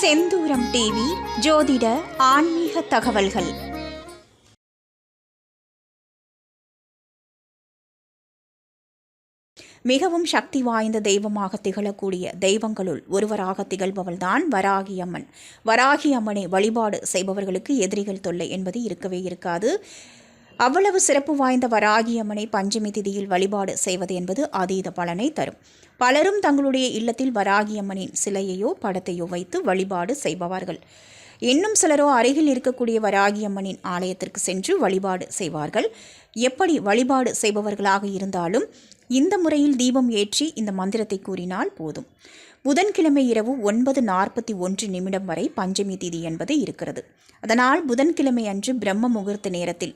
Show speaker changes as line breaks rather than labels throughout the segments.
செந்தூரம் TV ஜோதிட ஆன்மீக தகவல்கள். மிகவும் சக்தி வாய்ந்த தெய்வமாக திகழக்கூடிய தெய்வங்களுள் ஒருவராக திகழ்பவள்தான் வராகி அம்மன். வராகி அம்மனை வழிபாடு செய்பவர்களுக்கு எதிரிகள் தொல்லை என்பது இருக்கவே இருக்காது. அவ்வளவு சிறப்பு வாய்ந்த வராகி அம்மனை பஞ்சமி திதியில் வழிபாடு செய்வது என்பது அதீத பலனை தரும். பலரும் தங்களுடைய இல்லத்தில் வராகி அம்மனின் சிலையையோ படத்தையோ வைத்து வழிபாடு செய்பவார்கள். இன்னும் சிலரோ அருகில் இருக்கக்கூடிய வராகி அம்மனின் ஆலயத்திற்கு சென்று வழிபாடு செய்வார்கள். எப்படி வழிபாடு செய்பவர்களாக இருந்தாலும் இந்த முறையில் தீபம் ஏற்றி இந்த மந்திரத்தை கூறினால் போதும். புதன்கிழமை இரவு ஒன்பது நாற்பத்தி ஒன்று நிமிடம் வரை பஞ்சமி திதி என்பது இருக்கிறது. அதனால் புதன்கிழமை அன்று பிரம்ம முகூர்த்த நேரத்தில்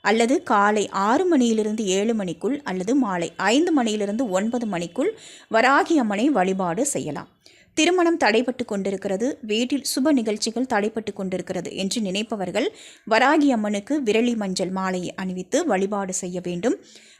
அல்லது காலை ஆறு மணியிலிருந்து ஏழு மணிக்குள் அல்லது மாலை ஐந்து மணியிலிருந்து ஒன்பது மணிக்குள் வராகி அம்மனை வழிபாடு செய்யலாம். திருமணம் தடைப்பட்டு கொண்டிருக்கிறது. வீட்டில் சுப நிகழ்ச்சிகள் தடைப்பட்டு கொண்டிருக்கிறது என்று நினைப்பவர்கள் வராகி அம்மனுக்கு விரலி மஞ்சள் மாலையை அணிவித்து வழிபாடு செய்ய வேண்டும்.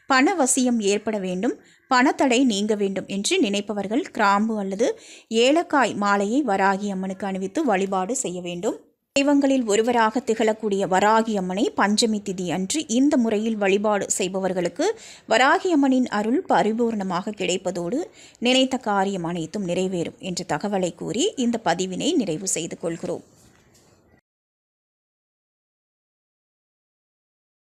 பண வசியம் ஏற்பட வேண்டும். பணத்தடை நீங்க வேண்டும் என்று நினைப்பவர்கள் கிராம்பு அல்லது ஏலக்காய் மாலையை வராகி அம்மனுக்கு அணிவித்து வழிபாடு செய்ய வேண்டும். தெய்வங்களில் ஒருவராக திகழக்கூடிய வராகி அம்மனை பஞ்சமி திதி அன்று இந்த முறையில் வழிபாடு செய்பவர்களுக்கு வராகி அம்மனின் அருள் பரிபூர்ணமாக கிடைப்பதோடு நினைத்த காரியம் அனைத்தும் நிறைவேறும் என்ற தகவலை கூறி இந்த பதிவினை நிறைவு செய்து கொள்கிறோம்.